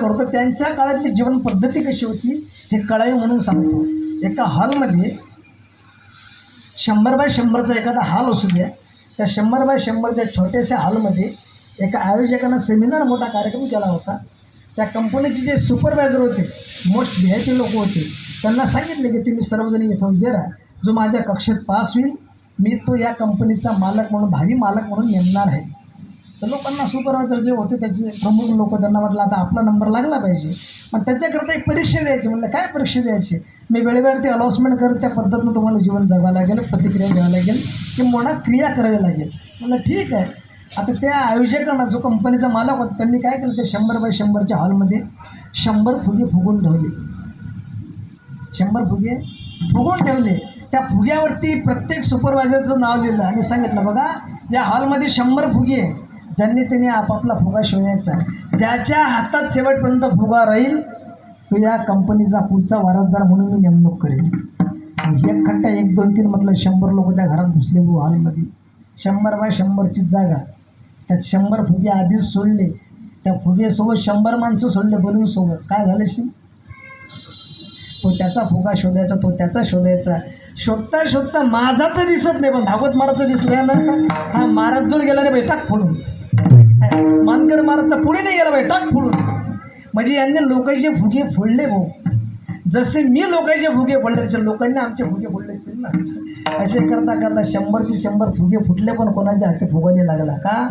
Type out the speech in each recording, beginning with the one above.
करतो त्यांच्या काळातली जीवन पद्धती कशी होती हे कळावी म्हणून सांगतो. एका हॉलमध्ये शंभर बाय शंभरचा एखादा हॉल असू द्या त्या शंभर बाय शंभरच्या छोट्याशा हॉलमध्ये एका आयोजकानं सेमिनार मोठा कार्यक्रम केला होता. त्या कंपनीचे जे सुपरवायझर होते मोस्ट बिहायचे लोक होते त्यांना सांगितले की तुम्ही सर्वजणी इथं उभे राहा. जो माझ्या कक्षेत पास होईल मी तो या कंपनीचा मालक म्हणून भावी मालक म्हणून नेमणार आहे. तर लोकांना सुपरवायझर जे होते त्याचे प्रमुख लोक त्यांना म्हटलं आता आपला नंबर लागला पाहिजे. पण त्याच्याकरता एक परीक्षा द्यायची. म्हणलं काय परीक्षा द्यायची? मी वेळेवर ते अलॉसमेंट करत त्या पद्धतीनं तुम्हाला जीवन जगावं लागेल प्रतिक्रिया द्यावं लागेल किंवा क्रिया करावी लागेल. म्हणलं ठीक आहे. आता त्या आयोजकांना जो कंपनीचा मालक होता त्यांनी काय केलं ते शंभर बाय शंभरच्या हॉलमध्ये शंभर फुगे फुगून ठेवले. शंभर फुगे फुगून ठेवले. त्या फुग्यावरती प्रत्येक सुपरवायझरचं नाव लिहिलं आणि सांगितलं बघा या हॉलमध्ये शंभर फुगे आहे ज्यांनी त्यांनी आपापला फुगा शोधायचा ज्याच्या हातात शेवटपर्यंत फुगा राहील तो या कंपनीचा पुढचा वारसदार म्हणून मी नेमणूक करेन. एक खट्टा एक दोन तीन म्हटलं शंभर लोक त्या घरात घुसले हॉलमध्ये शंभर बाय शंभरचीच जागा. त्यात शंभर फुगे आधीच सोडले. त्या फुगेसोबत शंभर माणसं सोडले बलूनसोबत काय झालं शी तो त्याचा फुगा शोधायचा तो त्याचा शोधायचा. शोधता शोधता माझा तर दिसत नाही पण भागवत महाराज दिसला. ना हा महाराज दूर गेला रे बैठक फोडून. मानकर महाराजचा पुढे नाही गेला बाई टाक फोडून म्हणजे यांनी लोकांचे फुगे फोडले भाऊ. जसे मी लोकांचे फुगे फोडले तसे लोकांनी आमचे फुगे फोडले असतील ना. असे करता करता शंभरचे शंभर फुगे फुटले पण कोणाच्या हाती फुगाने लागला का?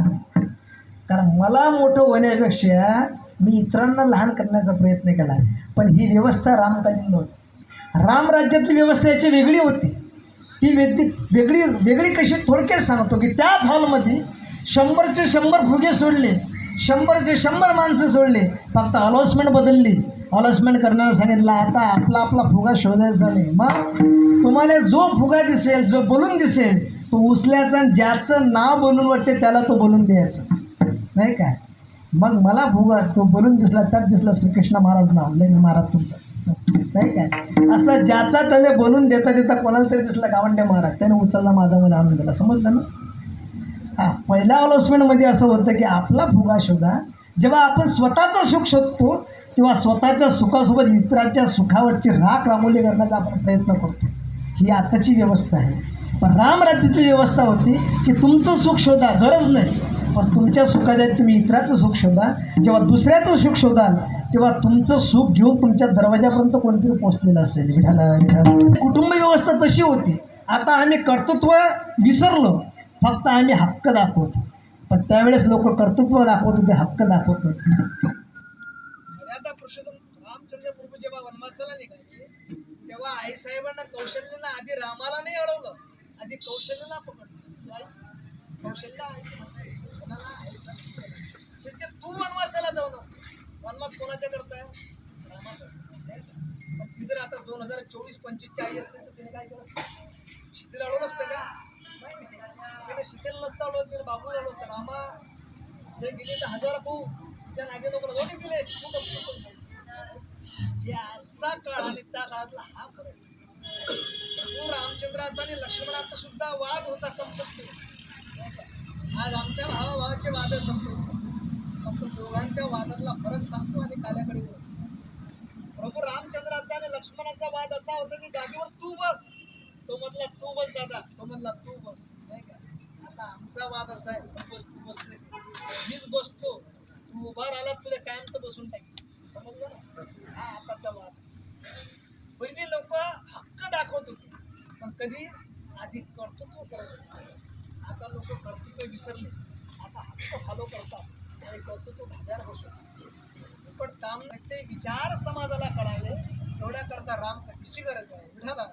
कारण मला मोठं होण्यापेक्षा मी इतरांना लहान करण्याचा प्रयत्न केला. पण ही व्यवस्था रामकालीन नव्हती. रामराज्यातली व्यवस्था याची वेगळी होती. ही व्यक्ती वेगळी वेगळी कशी थोडक्यात सांगतो की त्याच हॉलमध्ये शंभरचे शंभर फुगे सोडले. शंभरचे शंभर माणसं सोडले. फक्त अलॉसमेंट बदलली. अलॉसमेंट करण्याला सांगितलं आता आपला आपला फुगा शोधायचा नाही. मग तुम्हाला जो फुगा दिसेल जो बोलून दिसेल तो उचल्याचा ज्याचं नाव बोलून वाटते त्याला तो बोलून द्यायचा. नाही काय मग मला फुगा तो बोलून दिसला त्यात दिसला श्रीकृष्ण महाराज नाव. लय महाराज तुमचं. नाही काय असं ज्याचा त्याला बोलून देता देता कोणाला तरी दिसला गावंडे महाराज. त्याने उचलला माझा मला आणून दिला. समजलं ना? हां पहिल्या अलोसमेंटमध्ये असं होतं की आपला फुगा शोधा जेव्हा आपण स्वतःचं सुख शोधतो तेव्हा स्वतःच्या सुखासोबत मित्राच्या सुखावरची राख रामोली करण्याचा आपण प्रयत्न करतो. ही आताची व्यवस्था आहे. पण रामराज्याची व्यवस्था होती की तुमचं सुख शोधा गरज नाही. पण तुमच्या सुखाच्या तुम्ही इतराचं सुख शोधा. जेव्हा दुसऱ्याचं सुख शोधाल तेव्हा तुमचं सुख घेऊन तुमच्या दरवाजापर्यंत कोणतरी पोचलेलं असेल. विठाला विठाला कुटुंब व्यवस्था तशी होती. आता आम्ही कर्तृत्व विसरलो. फक्त आम्ही हक्क दाखवतो. पण त्यावेळेस लोक कर्तृत्व दाखवत होते हक्क दाखवत होते मर्यादा पुरुषोत्तम रामचंद्र प्रभू जेव्हा वनवासाला निघाले तेव्हा आई साहेबांना कौशल्यला आधी रामाला नाही अडवलं आधी कौशल्याला पकडलं. काय? आई आई साहेब शिकवलं. सिद्ध तू वनवासाला जाऊ नको. वनवास कोणाच्या करताय? रामाचा. पण ती जर आता दोन हजार चोवीस पंचवीसची आई असते तर तिने काय केलं? असतं? अडवलं असतं का? नाही आम्ही शिकेल नसता अडवलं बाबू अडवलं असतं. रामा हे गेले तर हजार पाहू त्या नागे लोक दोन्ही दिले याचा काळ आणि त्या काळातला हा फरक. प्रभू रामचंद्राचा आणि लक्ष्मणाचा सुद्धा वाद होता संपत्ती. आज आमच्या भावाभावाचे वाद संपले. फक्त दोघांच्या वादातला फरक सांगतो आणि काल्याकडे वळतो. प्रभू रामचंद्राचा आणि लक्ष्मणाचा वाद असा होता की गादीवर तू बस. तो म्हणला तू बस दादा. तो म्हणला तू बस. नाही का? आता आमचा वाद असा आहे तू बस तू बस मीच बसतो. तू उभा राहिला तुला कायमचं बसून टाकी. समजलं ना? हा आताचा वाद. पहिली लोक हक्क दाखवत होते पण कधी आधी कर्तृत्व करत आता लोक कर्तृत्व विसरले. आता हक्क फॉलो करतात. आणि कर्तृत्व धाब्यावर बसवतात. पण काम नाही ते विचार समाजाला कळावे एवढ्या करता राम कधीची गरज आहे विठाला